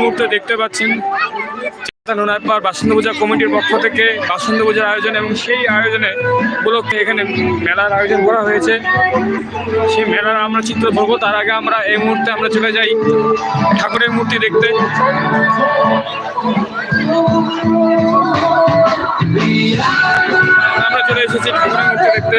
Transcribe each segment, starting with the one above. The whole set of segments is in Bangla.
মুহূর্তে দেখতে পাচ্ছেন নোনারপাড় বাসন্তী পূজা কমিটির পক্ষ থেকে বাসন্তী পূজার আয়োজন এবং সেই আয়োজনে উপলক্ষে এখানে মেলার আয়োজন করা হয়েছে। সেই মেলার আমরা চিত্র ধরবো, তার আগে আমরা এই মুহূর্তে আমরা চলে যাই ঠাকুরের মূর্তি দেখতে। আমরা চলে এসেছি ঠাকুরের মূর্তি দেখতে।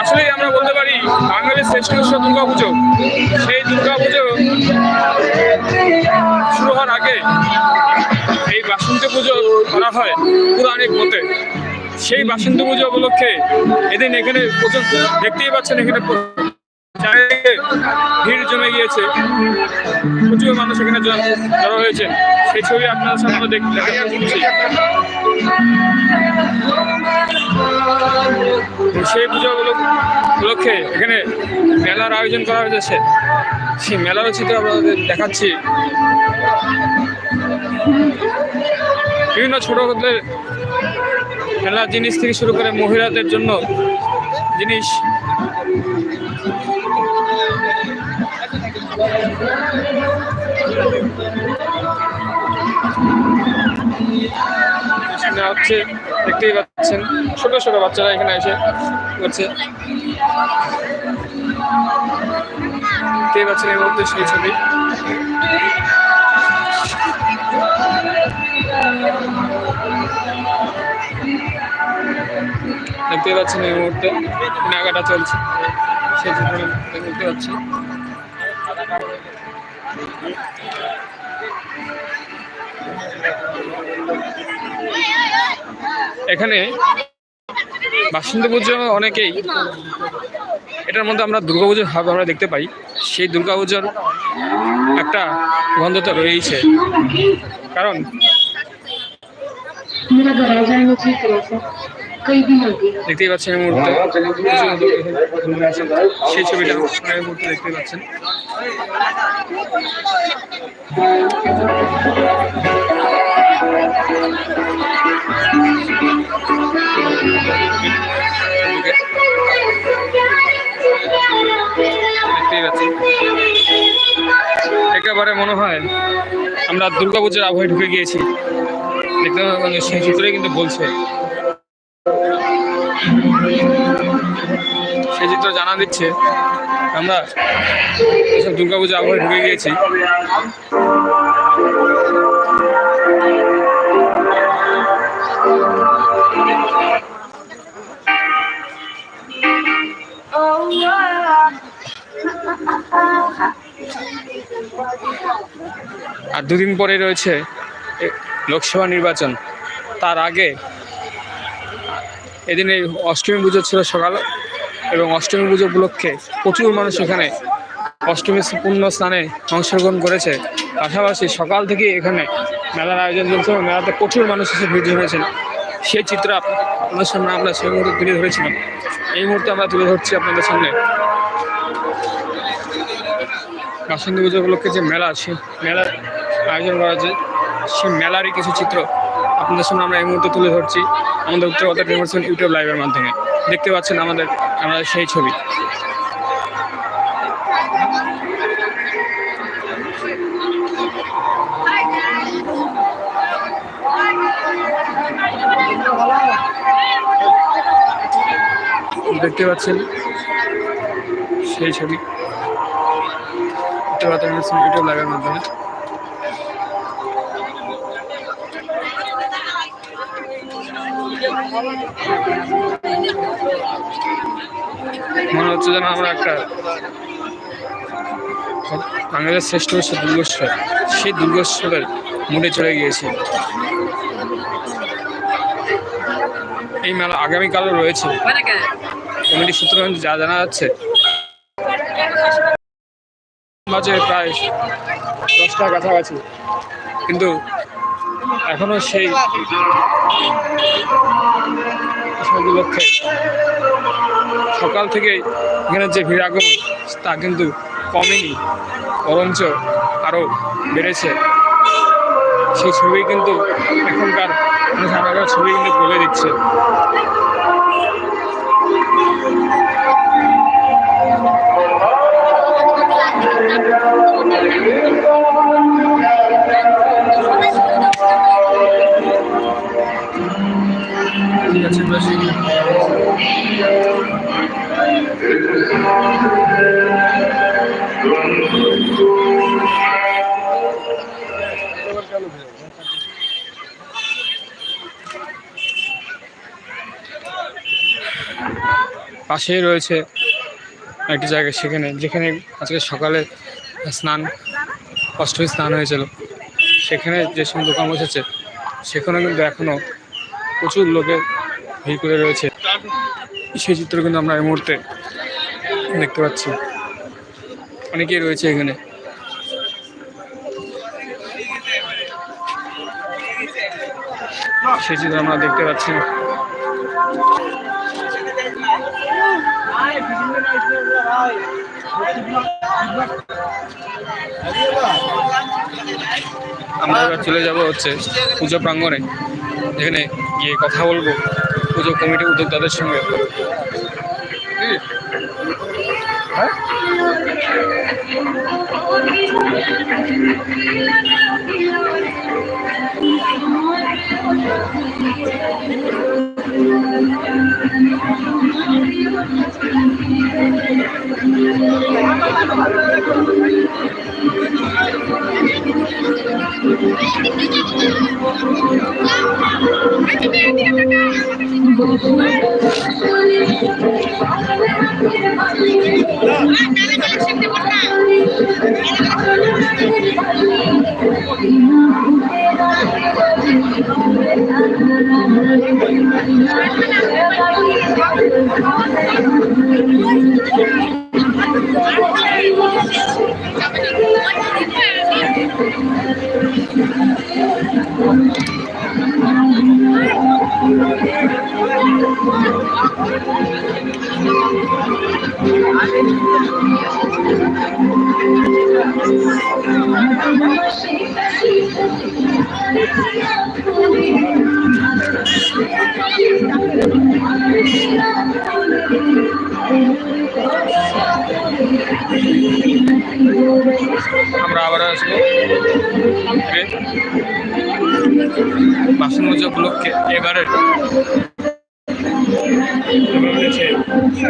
আসলেই আমরা বলতে পারি বাঙালির শ্রেষ্ঠ উৎসব দুর্গাপুজো সেই দুর্গাপুজো শুরু হওয়ার আগে এই বাসন্তী পুজো করা হয় পুরাণিক মতে সেই বাসন্তী পুজো উপলক্ষে এদিন এখানে প্রচুর দেখতেই পাচ্ছেন এখানে চারিদিকে ভিড় জমে গিয়েছে প্রচুর মানুষ এখানে জড়ো হয়েছে সেই ছবি আপনাদের সামনে দেখাতে সেই পুজো উপলক- উপলক্ষে এখানে মেলার আয়োজন করা হয়েছে সেই মেলারও চিত্র আপনাদের দেখাচ্ছি। বিভিন্ন ছোটদের খেলার জিনিস থেকে শুরু করে মহিলাদের জন্য জিনিস। এখানে হচ্ছে, দেখতেই পাচ্ছেন। ছোট ছোট বাচ্চারা এখানে এসে করছে। দেখতেই পাচ্ছেন এই মুহূর্তে সেই ছবি। দেখতেই পাচ্ছেন এই মুহূর্তে নাগাটা চলছে। সেই দেখতে পাচ্ছি এখানে বাসন্তী পুজো অনেকেই এটার মধ্যে আমরা দুর্গাপুজোর ভাব আমরা দেখতে পাই। সেই দুর্গাপুজোর একটা গন্ধতা রয়েছে কারণ দেখতেই পাচ্ছেন এই মুহূর্তে সেই ছবিটা, এই মুহূর্তে দেখতেই পাচ্ছেন। একেবারে মনে হয় আমরা দুর্গাপূজার আবহাওয়া ঢুকে গিয়েছি। দেখতে সেই সূত্রে কিন্তু বলছে। দিচ্ছে। আমরা এসব দুর্গাপূজা আবহাওয়ায় ঢুকে গিয়েছি। আর দুদিন পরে রয়েছে লোকসভা নির্বাচন। তার আগে এদিন এই অষ্টমী পুজো ছিল সকাল এবং অষ্টমী পুজো উপলক্ষে প্রচুর মানুষ এখানে অষ্টমী পূর্ণ স্নানে অংশগ্রহণ করেছে। পাশাপাশি সকাল থেকে এখানে মেলার আয়োজন চলছে এবং মেলাতে প্রচুর মানুষ এসে ভিড় জমেছেন। সেই চিত্র আপ- আপনাদের সামনে আমরা সেই মুহূর্তে তুলে ধরেছিলাম। এই মুহূর্তে আমরা তুলে ধরছি আপনাদের সামনে। বাসন্তী পুজো উপলক্ষে যে মেলা, সে মেলার আয়োজন করা হয়েছে সেই মেলারই কিছু চিত্র আপনাদের সামনে আমরা এই মুহূর্তে তুলে ধরছি। আমাদের উত্তর কথা ইউটিউব লাইভের মাধ্যমে। দেখতে পাচ্ছেন আমাদের আমাদের সেই ছবি। দেখতে পাচ্ছেন সেই ছবি। কথা টেলিভিশন ইউটিউব লাইভের মাধ্যমে। মনে হচ্ছে যেন আমরা একটা বাংলাদেশের শ্রেষ্ঠ উৎসব দুর্গোৎসব। সেই দুর্গোৎসবের মুডে চলে গিয়েছি। এই মেলা আগামীকালও রয়েছে। কমিটির সূত্র যা জানা যাচ্ছে প্রায় দশটার কাছাকাছি। কিন্তু এখনও সেই লক্ষ্যে সকাল থেকে এখানে যে ভিড় আগমন, তা কিন্তু কমেনি, বরঞ্চ আরও বেড়েছে। সেই ছবি কিন্তু এখনকার আগেকার ছবি কিন্তু বলে দিচ্ছে। ঠিক আছে পাশেই রয়েছে একটি জায়গা, সেখানে, যেখানে আজকে সকালে স্নান অষ্টমী স্নান হয়েছিল। সেখানে যে সময় দোকান বসেছে সেখানে কিন্তু এখনও প্রচুর লোকের ভিড় করে রয়েছে। সেই চিত্র কিন্তু আমরা এই মুহূর্তে দেখতে পাচ্ছি। অনেকেই রয়েছে এখানে। সেই চিত্র আমরা দেখতে পাচ্ছি। আমরা চলে যাব হচ্ছে পুজো প্রাঙ্গণে। যেখানে গিয়ে কথা বলব। পুজো কমিটির উদ্যোক্তাদের সঙ্গে? I'm আমরা আবার আসব। বাসন পুজো উপলক্ষে এবারের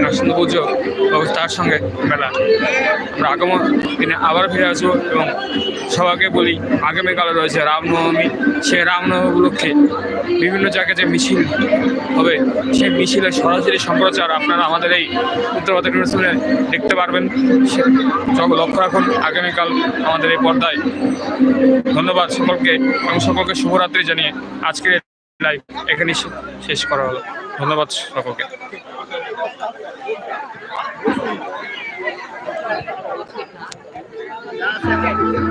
বাসন পুজো এবং তার সঙ্গে মেলা। আমরা আগমন দিনে আবার ফিরে আসব এবং সবাইকে বলি আগামীকালে রয়েছে রামনবমী। সেই রামনবমী উপলক্ষে বিভিন্ন জায়গায় যে মিছিল হবে, সেই মিছিলের সরাসরি সম্প্রচার আপনারা আমাদের এই উত্তরভারত টেলিভিশনে দেখতে পারবেন। সব লক্ষ্য রাখুন, আগামীকাল আমাদের এই পর্দায়। ধন্যবাদ সকলকে এবং সকলকে শুভরাত্রি জানিয়ে আজকের লাইভ এখানেই শেষ করা হলো। ধন্যবাদ সকলকে। Gracias.